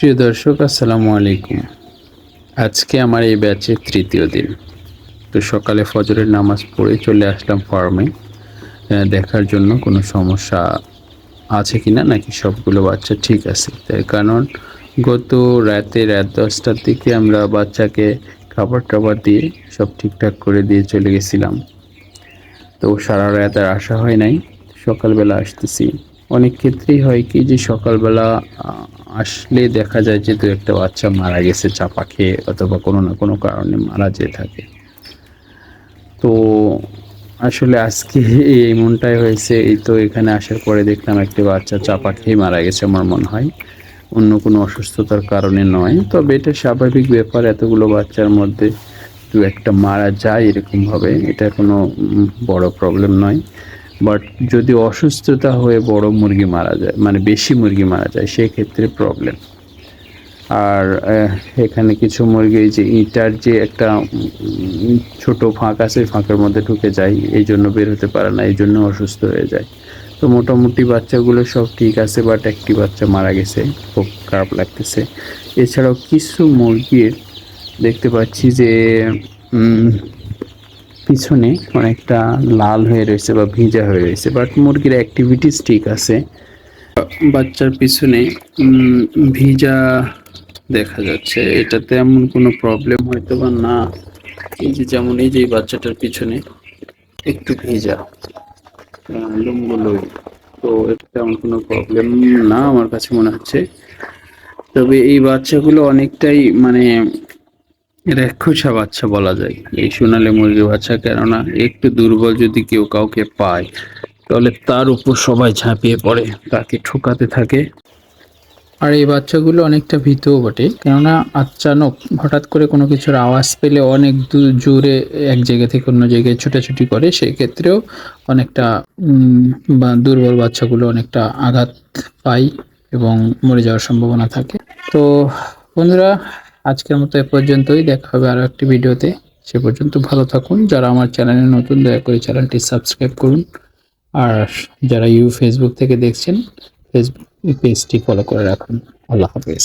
প্রিয় দর্শক, আসসালামু আলাইকুম। আজকে আমার এই ব্যাচের তৃতীয় দিন। তো সকালে ফজরের নামাজ পড়ে চলে আসলাম ফার্মে দেখার জন্য কোনো সমস্যা আছে কিনা নাকি সবগুলো বাচ্চা ঠিক আছে? তার কারণ গত রাতে রাত দশটার দিকে আমরা বাচ্চাকে খাবার টাবার দিয়ে সব ঠিকঠাক করে দিয়ে চলে গেছিলাম। তো সারা রাত আর আসা হয় নাই। সকালবেলা আসতেছি। অনেক ক্ষেত্রেই হয় কি যে সকালবেলা আসলে দেখা যায় যে দু একটা বাচ্চা মারা গেছে চাপা খেয়ে অথবা কোনো না কোনো কারণে মারা যেয়ে থাকে। তো আসলে আজকে এই এমনটাই হয়েছে, এই তো এখানে আসার পরে দেখলাম একটি বাচ্চা চাপা খেয়ে মারা গেছে আমার মনে হয়। অন্য কোনো অসুস্থতার কারণে নয়। তবে এটা স্বাভাবিক ব্যাপার, এতগুলো বাচ্চার মধ্যে দু একটা মারা যায় এরকমভাবে। এটা কোনো বড় প্রবলেম নয়। বাট যদি অসুস্থতা হয়ে বড় মুরগি মারা যায় মানে বেশি মুরগি মারা যায় সেই ক্ষেত্রে প্রবলেম আর এখানে কিছু মুরগি যে ইটার যে একটা ছোট ফাঁক আছে, ফাঁকের মধ্যে ঢুকে যায়, এই জন্য বের হতে পারে না, এই জন্য অসুস্থ হয়ে যায়। তো মোটামুটি বাচ্চাগুলো সব ঠিক আছে বাট একটি বাচ্চা মারা গেছে, খুব খারাপ লাগতেছে। এছাড়াও কিছু মুরগির দেখতে পাচ্ছি যে পিছনে অনেকটা লাল হয়ে রয়েছে বা ভিজা হয়ে রয়েছে বাট মুরগির অ্যাক্টিভিটিস ঠিক আছে। বাচ্চার পিছনে ভিজা দেখা যাচ্ছে, এটাতে এমন কোনো প্রবলেম হয়তো বা না। এই যে যেমন এই যে বাচ্চাটার পিছনে, একটু ভিজা লোমগুলো তো এটা তেমন কোনো প্রবলেম না আমার কাছে মনে হচ্ছে। তবে এই বাচ্চাগুলো অনেকটাই মানে রেক্ষসা বাচ্চা বলা যায়। এই সোনালী মুরগির বাচ্চা, কেননা একটু দুর্বল যদি কেউ কাউকে পায়, তাহলে তার উপর সবাই ঝাঁপিয়ে পড়ে, তাকে ঠোকাতে থাকে। আর এই বাচ্চাগুলো অনেকটা ভীতও বটে, কেননা আচানক হঠাৎ করে কোনো কিছুর আওয়াজ পেলে অনেক দূর জোরে এক জায়গা থেকে অন্য জায়গায় ছুটাছুটি করে সেই ক্ষেত্রেও অনেকটা বা দুর্বল বাচ্চাগুলো অনেকটা আঘাত পায় এবং মরে যাওয়ার সম্ভাবনা থাকে। তো বন্ধুরা আজকের মতো এ পর্যন্তই। দেখা হবে আরও একটি ভিডিওতে। সে পর্যন্ত ভালো থাকুন। যারা আমার চ্যানেলে নতুন, দয়া করে চ্যানেলটি সাবস্ক্রাইব করুন। আর যারা ইউ ফেসবুক থেকে দেখছেন, ফেসবুক পেজটি ফলো করে রাখুন। আল্লাহ হাফেজ।